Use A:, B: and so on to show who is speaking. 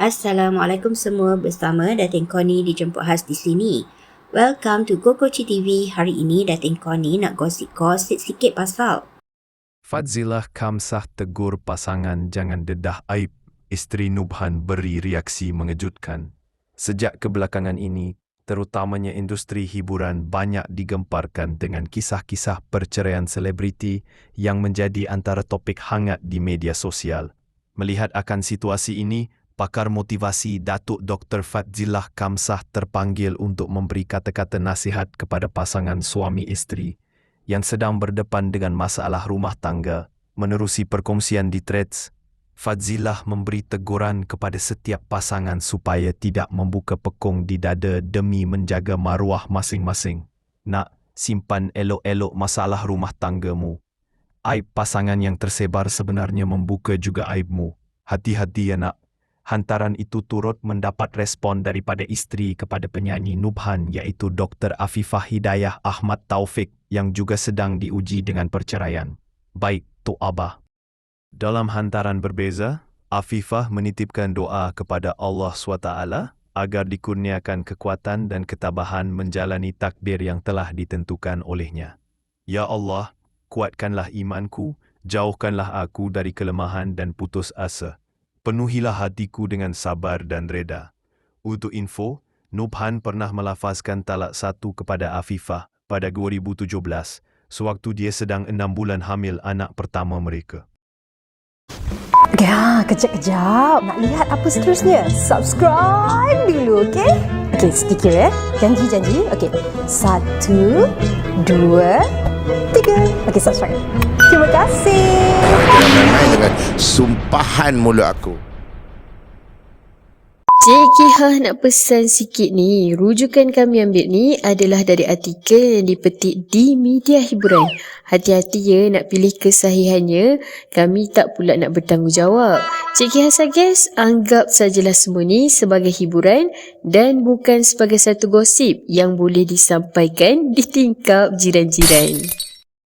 A: Assalamualaikum semua bersama Datin Koni dijemput khas di sini. Welcome to Kokochi TV. Hari ini Datin Koni nak gosip-gosip sikit pasal
B: Fadzilah Kamsah tegur pasangan jangan dedah aib. Isteri Nubhan beri reaksi mengejutkan. Sejak kebelakangan ini, terutamanya industri hiburan banyak digemparkan dengan kisah-kisah perceraian selebriti yang menjadi antara topik hangat di media sosial. Melihat akan situasi ini, pakar motivasi Datuk Dr. Fadzilah Kamsah terpanggil untuk memberi kata-kata nasihat kepada pasangan suami isteri yang sedang berdepan dengan masalah rumah tangga. Menerusi perkongsian di threads, Fadzilah memberi teguran kepada setiap pasangan supaya tidak membuka pekung di dada demi menjaga maruah masing-masing. Nak simpan elok-elok masalah rumah tanggamu. Aib pasangan yang tersebar sebenarnya membuka juga aibmu. Hati-hati ya nak. Hantaran itu turut mendapat respon daripada isteri kepada penyanyi Nubhan iaitu Dr. Afifah Hidayah Ahmad Taufik yang juga sedang diuji dengan perceraian. Baik, Tok Abah. Dalam hantaran berbeza, Afifah menitipkan doa kepada Allah SWT agar dikurniakan kekuatan dan ketabahan menjalani takdir yang telah ditentukan olehnya. Ya Allah, kuatkanlah imanku, jauhkanlah aku dari kelemahan dan putus asa penuhilah hatiku dengan sabar dan reda. Untuk info, Nubhan pernah melafazkan talak satu kepada Afifah pada 2017 sewaktu dia sedang enam bulan hamil anak pertama mereka.
C: Ya, kejap-kejap. Nak lihat apa seterusnya? Subscribe dulu, okey? Okey, sedikit ya. Janji-janji. Okey. Satu, dua, tiga. Okey, subscribe. Terima kasih.
D: Dengan sumpahan mulut aku.
E: Cik Kihah nak pesan sikit ni. Rujukan kami ambil ni adalah dari artikel yang dipetik di media hiburan. Hati-hati ya nak pilih kesahihannya. Kami tak pula nak bertanggungjawab. Cik Kihah suggest anggap sajalah semua ni sebagai hiburan dan bukan sebagai satu gosip yang boleh disampaikan di tingkap jiran-jiran.